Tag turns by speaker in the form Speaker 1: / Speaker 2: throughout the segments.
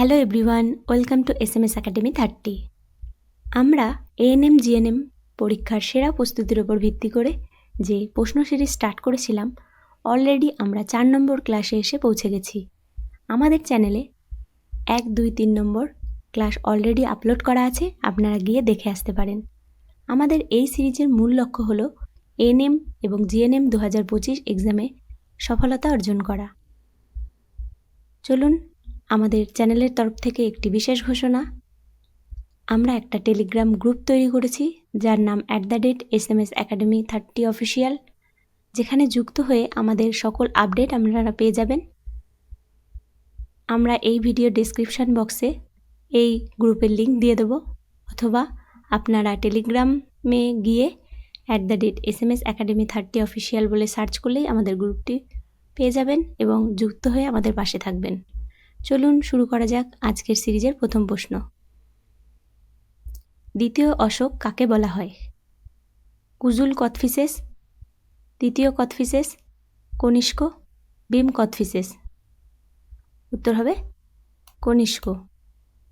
Speaker 1: Hello everyone welcome to S M S academy thirty আমরা ANM GNM পরীক্ষার সেরা প্রস্তুতির ওপর ভিত্তি করে যে প্রশ্ন সিরিজ স্টার্ট করেছিলাম অলরেডি আমরা চার নম্বর ক্লাসে এসে পৌঁছে গেছি। আমাদের চ্যানেলে এক, দুই, তিন নম্বর ক্লাস অলরেডি আপলোড করা আছে, আপনারা গিয়ে দেখে আসতে পারেন। আমাদের এই সিরিজের মূল লক্ষ্য হলো এএনএম এবং জিএনএম দু হাজার পঁচিশ এক্সামে সফলতা অর্জন করা। চলুন আমাদের চ্যানেলের তরফ থেকে একটি বিশেষ ঘোষণা। আমরা একটা টেলিগ্রাম গ্রুপ তৈরি করেছি, যার নাম at the rate S M S academy thirty official, যেখানে যুক্ত হয়ে আমাদের সকল আপডেট আপনারা পেয়ে যাবেন। আমরা এই ভিডিও ডেসক্রিপশান বক্সে এই গ্রুপের লিঙ্ক দিয়ে দেবো, অথবা আপনারা টেলিগ্রামে গিয়ে at the rate S M S academy thirty official বলে সার্চ করলেই আমাদের গ্রুপটি পেয়ে যাবেন এবং যুক্ত হয়ে আমাদের পাশে থাকবেন। চলুন শুরু করা যাক আজকের সিরিজের প্রথম প্রশ্ন। দ্বিতীয় অশোক কাকে বলা হয়? কুজুল কথফিসেস তৃতীয় কথফিসেস কনিষ্ক, ভীম কথফিসেস উত্তর হবে কনিষ্ক,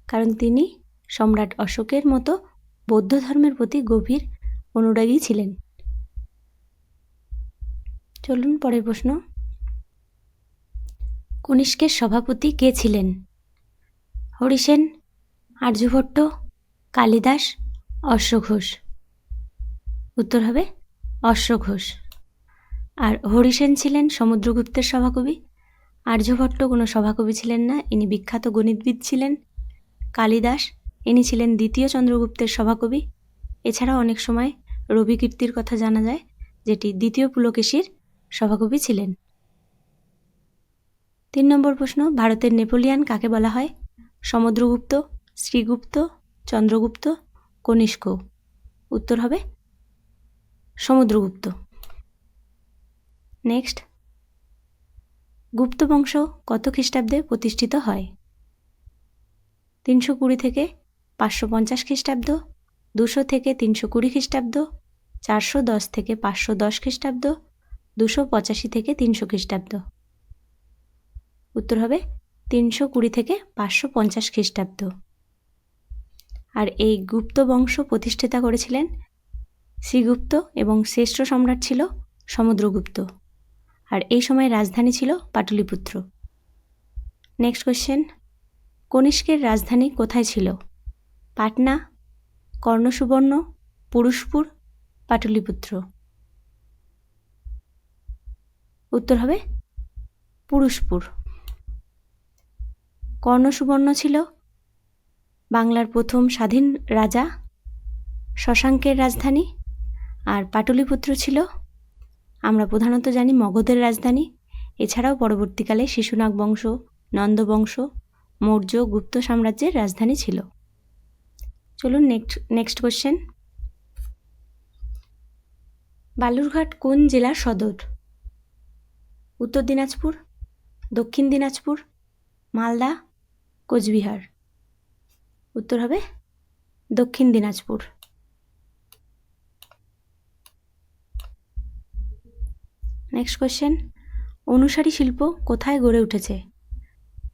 Speaker 1: কারণ তিনি সম্রাট অশোকের মতো বৌদ্ধ ধর্মের প্রতি গভীর অনুরাগী ছিলেন। চলুন পরের প্রশ্ন। কনিষ্কের সভাপতি কে ছিলেন? হরিসেন, আর্যভট্ট, কালিদাস অশ্বঘোষ উত্তর হবে অশ্বঘোষ আর হরিসেন ছিলেন সমুদ্রগুপ্তের সভাকবি। আর্যভট্ট কোনো সভাকবি ছিলেন না, ইনি বিখ্যাত গণিতবিদ ছিলেন। কালিদাস, ইনি ছিলেন দ্বিতীয় চন্দ্রগুপ্তের সভাকবি। এছাড়াও অনেক সময় রবিকীর্তির কথা জানা যায়, যেটি দ্বিতীয় পুলকেশীর সভাকবি ছিলেন। তিন নম্বর প্রশ্ন, ভারতের নেপোলিয়ান কাকে বলা হয়? সমুদ্রগুপ্ত, শ্রীগুপ্ত, চন্দ্রগুপ্ত, কনিষ্ক। উত্তর হবে সমুদ্রগুপ্ত। নেক্সট। গুপ্ত বংশ কত খ্রিস্টাব্দে প্রতিষ্ঠিত হয়? তিনশো কুড়ি থেকে পাঁচশো পঞ্চাশ খ্রিস্টাব্দ, দুশো থেকে তিনশো কুড়ি খ্রিস্টাব্দ, চারশো দশ থেকে পাঁচশো দশ খ্রিস্টাব্দ, দুশো পঁচাশি থেকে তিনশো খ্রিস্টাব্দ। উত্তর হবে তিনশো কুড়ি থেকে পাঁচশো পঞ্চাশ খ্রিস্টাব্দ। আর এই গুপ্ত বংশ প্রতিষ্ঠিতা করেছিলেন শ্রীগুপ্ত এবং শ্রেষ্ঠ সম্রাট ছিল সমুদ্রগুপ্ত। আর এই সময় রাজধানী ছিল পাটলিপুত্র। নেক্সট কোয়েশ্চেন কনিষ্কের রাজধানী কোথায় ছিল? পাটনা, কর্ণসুবর্ণ, পুরুষপুর, পাটলিপুত্র। উত্তর হবে পুরুষপুর। কর্ণসুবর্ণ ছিল? বাংলার প্রথম স্বাধীন রাজা? শশাঙ্কের রাজধানী? আর পাটলিপুত্র ছিল? আমরা প্রধানত জানি মগধের রাজধানী। এছাড়াও পরবর্তীকালে শিশুনাগ বংশ, নন্দবংশ, মৌর্য, গুপ্ত সাম্রাজ্যের রাজধানী ছিল। চলুন নেক্সট নেক্সট কোশ্চেন বালুরঘাট কোন জেলার সদর? উত্তর দিনাজপুর, দক্ষিণ দিনাজপুর, মালদা কোচবিহার। উত্তর হবে দক্ষিণ দিনাজপুর। নেক্সট কোয়েশ্চেন অনুসারী শিল্প কোথায় গড়ে উঠেছে?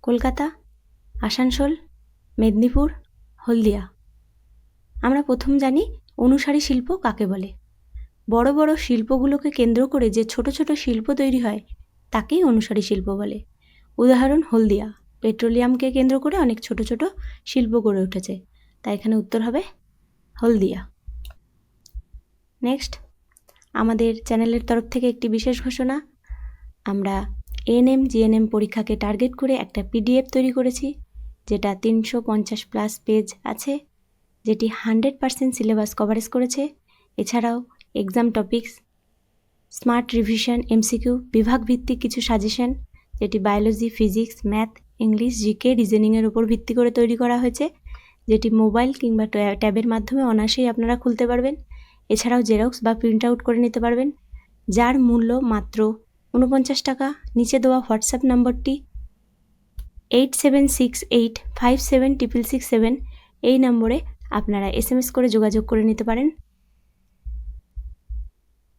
Speaker 1: কলকাতা, আসানসোল, মেদিনীপুর, হলদিয়া। আমরা প্রথম জানি অনুসারী শিল্প কাকে বলে। বড় বড় শিল্পগুলোকে কেন্দ্র করে যে ছোট ছোট শিল্প তৈরি হয়, তাকেই অনুসারী শিল্প বলে। উদাহরণ হলদিয়া। পেট্রোলিয়ামকে কেন্দ্র করে অনেক ছোট ছোট শিল্প গড়ে উঠেছে। তাই এখানে উত্তর হবে হলদিয়া। নেক্সট আমাদের চ্যানেলের তরফ থেকে একটি বিশেষ ঘোষণা। আমরা এএনএম জিএনএম পরীক্ষাকে টার্গেট করে একটা পিডিএফ তৈরি করেছি, যেটা তিনশো পঞ্চাশ প্লাস পেজ আছে, যেটি হান্ড্রেড পারসেন্ট সিলেবাস কভারেজ করেছে। এছাড়াও exam topics, smart revision, MCQ বিভাগ ভিত্তিক কিছু সাজেশন, যেটি biology, physics, math English GK রিজনিংয়ের উপর ভিত্তি করে তৈরি করা হয়েছে, যেটি মোবাইল কিংবা ট্যাবের মাধ্যমে অনায়াসেই আপনারা খুলতে পারবেন। এছাড়াও জেরক্স বা প্রিন্ট আউট করে নিতে পারবেন, যার মূল্য মাত্র উনপঞ্চাশ টাকা। নিচে দেওয়া হোয়াটসঅ্যাপ নম্বরটি eight seven six eight five seven triple six seven. এই নম্বরে আপনারা এস এম এস করে যোগাযোগ করে নিতে পারেন।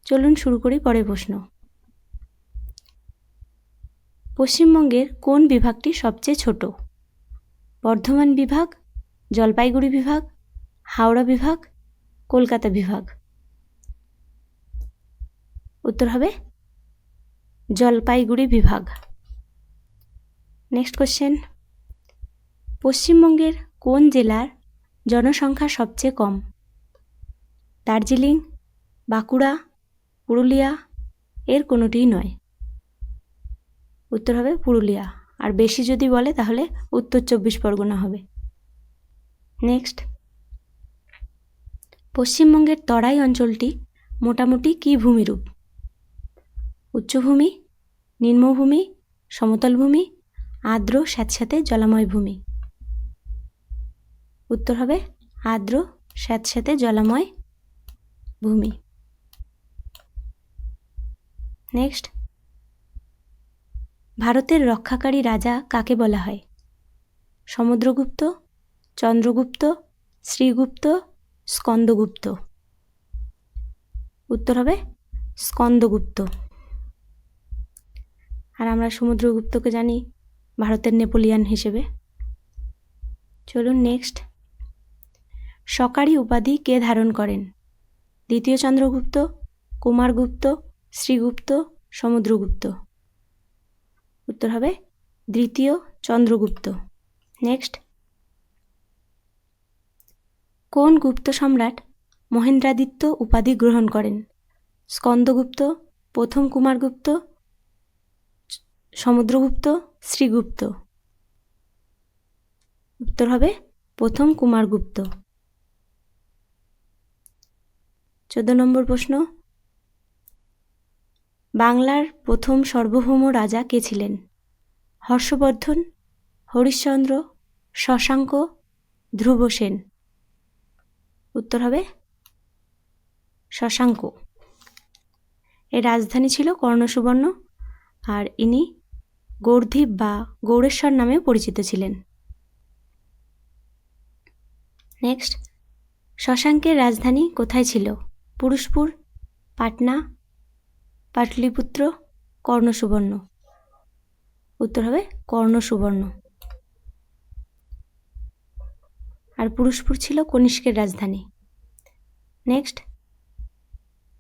Speaker 1: চলুন শুরু করি পরের প্রশ্ন। পশ্চিমবঙ্গের কোন বিভাগটি সবচেয়ে ছোট? বর্ধমান বিভাগ, জলপাইগুড়ি বিভাগ, হাওড়া বিভাগ, কলকাতা বিভাগ। উত্তর হবে জলপাইগুড়ি বিভাগ। নেক্সট কোশ্চেন পশ্চিমবঙ্গের কোন জেলার জনসংখ্যা সবচেয়ে কম? দার্জিলিং, বাঁকুড়া, পুরুলিয়া, এর কোনোটিই নয়। উত্তর হবে পুরুলিয়া। আর বেশি যদি বলে তাহলে উত্তর চব্বিশ পরগনা হবে। নেক্সট। পশ্চিমবঙ্গের তরাই অঞ্চলটি মোটামুটি কী ভূমিরূপ? উচ্চভূমি, নিম্নভূমি সমতল ভূমি আর্দ্র, স্যাঁতস্যাঁতে জলাময় ভূমি। উত্তর হবে আর্দ্র, স্যাঁতস্যাঁতে জলাময় ভূমি। নেক্সট। ভারতের রক্ষাকারী রাজা কাকে বলা হয়? সমুদ্রগুপ্ত, চন্দ্রগুপ্ত, শ্রীগুপ্ত, স্কন্দগুপ্ত? উত্তর হবে স্কন্দগুপ্ত। আর আমরা সমুদ্রগুপ্তকে জানি ভারতের নেপোলিয়ান হিসেবে। চলুন নেক্সট। সকারি উপাধি কে ধারণ করেন? দ্বিতীয় চন্দ্রগুপ্ত, কুমারগুপ্ত, শ্রীগুপ্ত, সমুদ্রগুপ্ত। উত্তর হবে দ্বিতীয় চন্দ্রগুপ্ত। নেক্সট কোন গুপ্ত সম্রাট মহেন্দ্রাদিত্য উপাধি গ্রহণ করেন? স্কন্দগুপ্ত, প্রথম কুমারগুপ্ত, সমুদ্রগুপ্ত, শ্রীগুপ্ত। উত্তর হবে প্রথম কুমারগুপ্ত। চোদ্দ নম্বর প্রশ্ন। বাংলার প্রথম সার্বভৌম রাজা কে ছিলেন? হর্ষবর্ধন, হরিশ্চন্দ্র, শশাঙ্ক ধ্রুবসেন উত্তর হবে শশাঙ্ক। এর রাজধানী ছিল কর্ণসুবর্ণ আর ইনি গৌরধীপ বা গৌরেশ্বর নামেও পরিচিত ছিলেন। নেক্সট, শশাঙ্কের রাজধানী কোথায় ছিল? পুরুষপুর, পাটনা পাটলিপুত্র কর্ণসুবর্ণ। উত্তর হবে কর্ণসুবর্ণ। আর পুরুষপুর ছিল কনিষ্কের রাজধানী। নেক্সট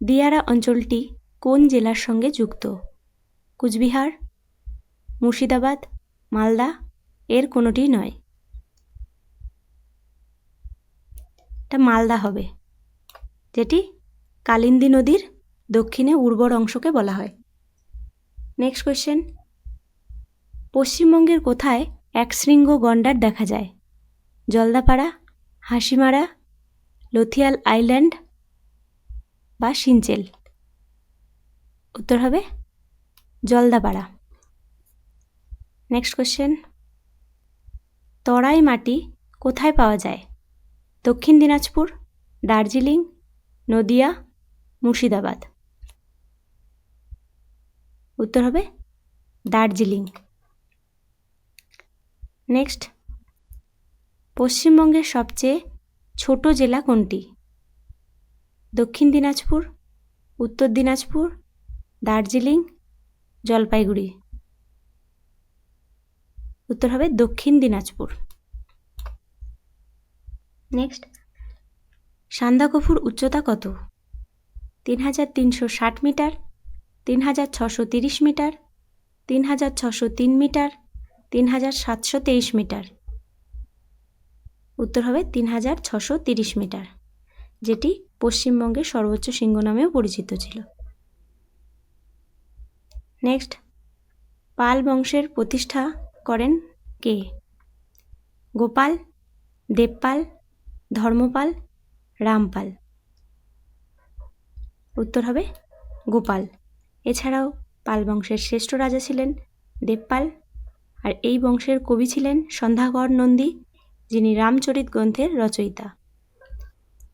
Speaker 1: দিয়ারা অঞ্চলটি কোন জেলার সঙ্গে যুক্ত? কুচবিহার, মুর্শিদাবাদ, মালদা, এর কোনোটি নয়। এটা মালদা হবে। যেটি কালিন্দী নদীর দক্ষিণে উর্বর অংশকে বলা হয়। নেক্সট কোয়েশ্চেন পশ্চিমবঙ্গের কোথায় এক শৃঙ্গ গন্ডার দেখা যায়? জলদাপাড়া, হাসিমারা, লথিয়াল আইল্যান্ড বা সিনচেল উত্তর হবে জলদাপাড়া। নেক্সট কোয়েশ্চেন তরাই মাটি কোথায় পাওয়া যায়? দক্ষিণ দিনাজপুর, দার্জিলিং, নদিয়া, মুর্শিদাবাদ। উত্তর হবে দার্জিলিং। নেক্সট পশ্চিমবঙ্গের সবচেয়ে ছোট জেলা কোনটি? দক্ষিণ দিনাজপুর, উত্তর দিনাজপুর, দার্জিলিং, জলপাইগুড়ি। উত্তর হবে দক্ষিণ দিনাজপুর। নেক্সট সান্দাকফুর উচ্চতা কত? তিন হাজার তিনশো ষাট মিটার তিন হাজার ছশো তিরিশ মিটার তিন হাজার ছশো তিন মিটার তিন হাজার সাতশো তেইশ মিটার। উত্তর হবে তিন হাজার ছশো তিরিশ মিটার, যেটি পশ্চিমবঙ্গের সর্বোচ্চ শৃঙ্গ নামেও পরিচিত ছিল। নেক্সট, পাল বংশের প্রতিষ্ঠা করেন কে? গোপাল, দেবপাল, ধর্মপাল, রামপাল। উত্তর হবে গোপাল। এছাড়াও পাল বংশের শ্রেষ্ঠ রাজা ছিলেন দেবপাল আর এই বংশের কবি ছিলেন সন্ধ্যাকর নন্দী, যিনি রামচরিত গ্রন্থের রচয়িতা।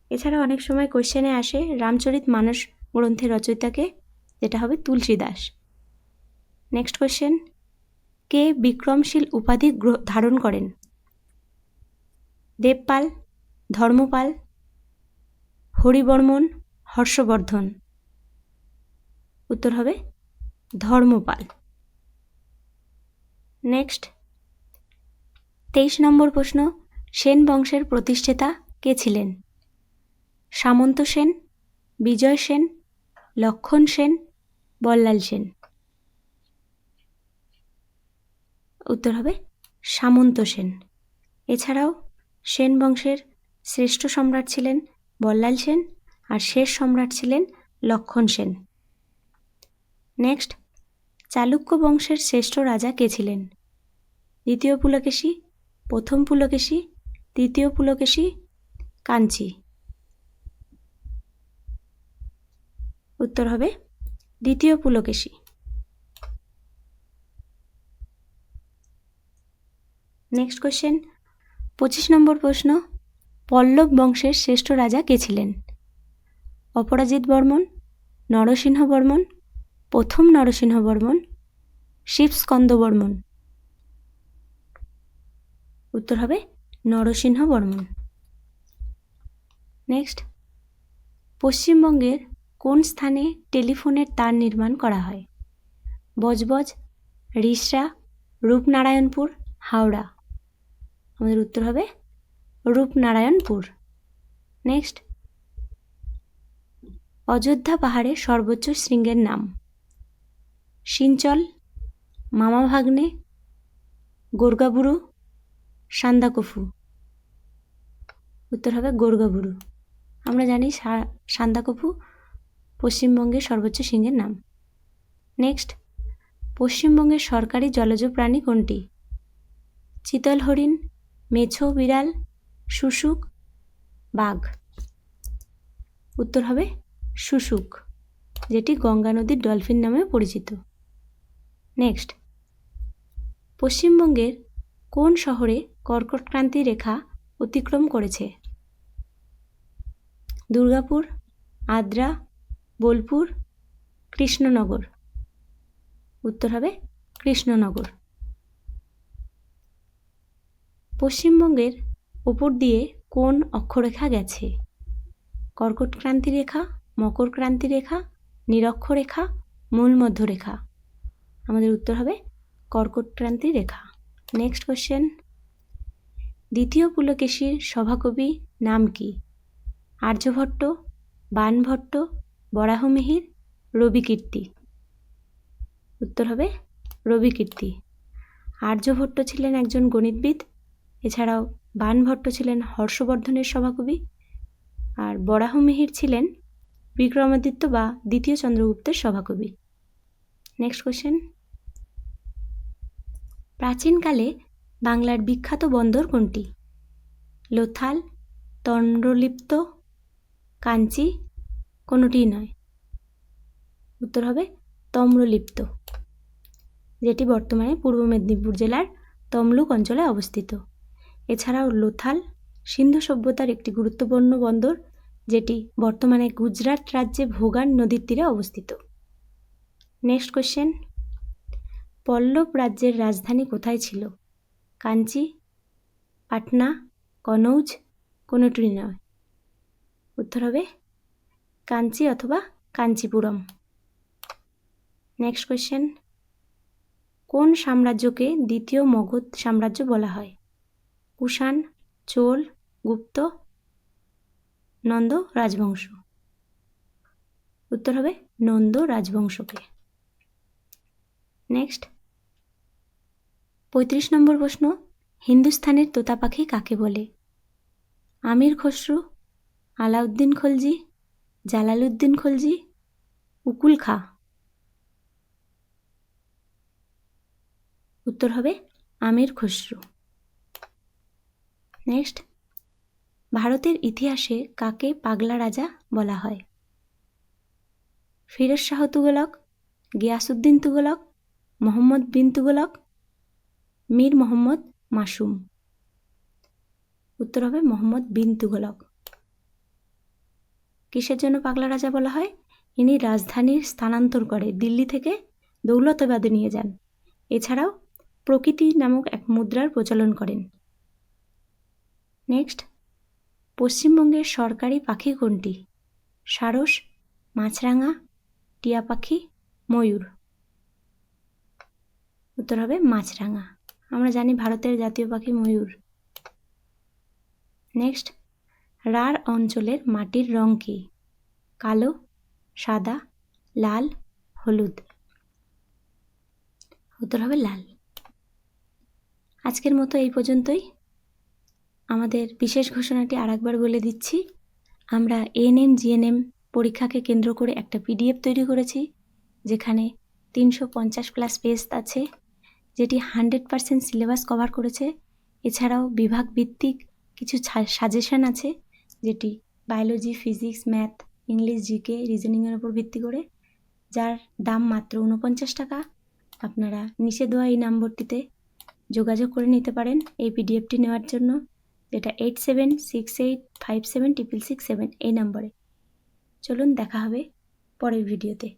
Speaker 1: এছাড়া অনেক সময় কোশ্চেনে আসে রামচরিত মানস গ্রন্থের রচয়িতাকে, যেটা হবে তুলসী দাস নেক্সট কোয়েশ্চেন কে বিক্রমশীল উপাধি ধারণ করেন? দেবপাল, ধর্মপাল, হরিবর্মন, হর্ষবর্ধন। উত্তর হবে ধর্মপাল। নেক্সট তেইশ নম্বর প্রশ্ন, সেন বংশের প্রতিষ্ঠাতা কে ছিলেন? সামন্ত সেন, বিজয় সেন, লক্ষণ সেন, বল্লাল সেন। উত্তর হবে সামন্ত সেন। এছাড়াও সেন বংশের শ্রেষ্ঠ সম্রাট ছিলেন বল্লাল সেন আর শেষ সম্রাট ছিলেন লক্ষণ সেন। নেক্সট, চালুক্য বংশের শ্রেষ্ঠ রাজা কে ছিলেন? দ্বিতীয় পুলকেশী, প্রথম পুলকেশী, তৃতীয় পুলকেশী, কাঞ্চি। উত্তর হবে দ্বিতীয় পুলকেশী। নেক্সট কোয়েশ্চেন পঁচিশ নম্বর প্রশ্ন, পল্লব বংশের শ্রেষ্ঠ রাজা কে ছিলেন? অপরাজিত বর্মন, নরসিংহ বর্মন প্রথম নরসিংহ বর্মন শিবস্কন্দ বর্মন উত্তর হবে নরসিংহ বর্মন নেক্সট পশ্চিমবঙ্গের কোন স্থানে টেলিফোনের তার নির্মাণ করা হয়? বজবজ, রিসরা, রূপনারায়ণপুর, হাওড়া। আমাদের উত্তর হবে রূপনারায়ণপুর। নেক্সট অযোধ্যা পাহাড়ের সর্বোচ্চ শৃঙ্গের নাম। সিঞ্চল মামা ভাগ্নে, গোর্গাবুরু, সান্দাকফু। উত্তর হবে গোর্গাবুরু। আমরা জানি সান্দাকফু পশ্চিমবঙ্গের সর্বোচ্চ সিংহের নাম। নেক্সট, পশ্চিমবঙ্গের সরকারি জলজ প্রাণী কোনটি? চিতল হরিণ মেছো বিড়াল, শুশুক, বাঘ। উত্তর হবে শুশুক, যেটি গঙ্গা নদীর ডলফিন নামেও পরিচিত। নেক্সট পশ্চিমবঙ্গের কোন শহরে কর্কটক্রান্তি রেখা অতিক্রম করেছে? দুর্গাপুর, আদ্রা, বোলপুর, কৃষ্ণনগর। উত্তর হবে কৃষ্ণনগর। পশ্চিমবঙ্গের ওপর দিয়ে কোন অক্ষরেখা গেছে? কর্কটক্রান্তি রেখা, মকর ক্রান্তি রেখা নিরক্ষরেখা মূল মধ্যরেখা। আমাদের উত্তর হবে কর্কটক্রান্তি রেখা। নেক্সট কোশ্চেন দ্বিতীয় পুলকেশীর সভাকবি নাম কি? আর্যভট্ট, বানভট্ট বরাহমিহির রবিকীর্তি উত্তর হবে রবিকীর্তি আর্যভট্ট ছিলেন একজন গণিতবিদ, এছাড়াও বানভট্ট ছিলেন হর্ষবর্ধনের সভাকবি, আর বরাহমিহির ছিলেন বিক্রমাদিত্য বা দ্বিতীয় চন্দ্রগুপ্তের সভাকবি। নেক্সট কোশ্চেন প্রাচীনকালে বাংলার বিখ্যাত বন্দর কোনটি? লোথাল, তন্ডলিপ্ত, কাঞ্চি, কোনোটিই নয়। উত্তর হবে তম্রলিপ্ত যেটি বর্তমানে পূর্ব মেদিনীপুর জেলার তমলুক অঞ্চলে অবস্থিত। এছাড়াও লোথাল সিন্ধু সভ্যতার একটি গুরুত্বপূর্ণ বন্দর, যেটি বর্তমানে গুজরাট রাজ্যে ভোগান নদীর তীরে অবস্থিত। নেক্সট কোশ্চেন পল্লব রাজ্যের রাজধানী কোথায় ছিল? কাঞ্চি, পাটনা, কনৌজ কোনোটি নয়। উত্তর হবে কাঞ্চি অথবা কাঞ্চিপুরম। নেক্সট কোয়েশ্চেন কোন সাম্রাজ্যকে দ্বিতীয় মগধ সাম্রাজ্য বলা হয়? কুষাণ, চোল, গুপ্ত, নন্দ, রাজবংশ। উত্তর হবে নন্দ রাজবংশকে। নেক্সট পঁয়ত্রিশ নম্বর প্রশ্ন, হিন্দুস্থানের তোতা পাখি কাকে বলে? আমির খসরু, আলাউদ্দিন খলজি, জালালউদ্দিন খলজি, উকুল খা। উত্তর হবে আমির খসরু। নেক্সট, ভারতের ইতিহাসে কাকে পাগলা রাজা বলা হয়? ফিরোজ শাহ তুগলক গিয়াসুদ্দিন তুগলক, মোহাম্মদ বিন তুগলক মীর মোহাম্মদ মাসুম। উত্তর হবে মোহাম্মদ বিন তুগলক কিসের জন্য পাগলা রাজা বলা হয়? ইনি রাজধানীর স্থানান্তর করে দিল্লি থেকে দৌলতাবাদে নিয়ে যান। এছাড়াও প্রকৃতি নামক এক মুদ্রার প্রচলন করেন। নেক্সট, পশ্চিমবঙ্গের সরকারি পাখি কোনটি? সারস, মাছরাঙা, টিয়া পাখি, ময়ূর। উত্তর হবে মাছরাঙা। আমরা জানি ভারতের জাতীয় পাখি ময়ূর। নেক্সট রাঢ় অঞ্চলের মাটির রং কী? কালো, সাদা, লাল, হলুদ। উত্তর হবে লাল। আজকের মতো এই পর্যন্তই। আমাদের বিশেষ ঘোষণাটি আরেকবার বলে দিচ্ছি। আমরা এএনএম জিএনএম পরীক্ষাকে কেন্দ্র করে একটা পিডিএফ তৈরি করেছি, যেখানে তিনশো পঞ্চাশ প্লাস পেজ আছে। যেটি হান্ড্রেড পারসেন্ট সিলেবাস কভার করেছে। এছাড়াও বিভাগ ভিত্তিক কিছু সাজেশন আছে, যেটি biology, physics, math, English, GK, রিজনিংয়ের উপর ভিত্তি করে, যার দাম মাত্র উনপঞ্চাশ টাকা। আপনারা নিচে দেওয়া এই নম্বরটিতে যোগাযোগ করে নিতে পারেন এই পিডিএফটি নেওয়ার জন্য। যেটা eight seven six eight five seven triple six seven এই নম্বরে। চলুন দেখা হবে পরের ভিডিওতে।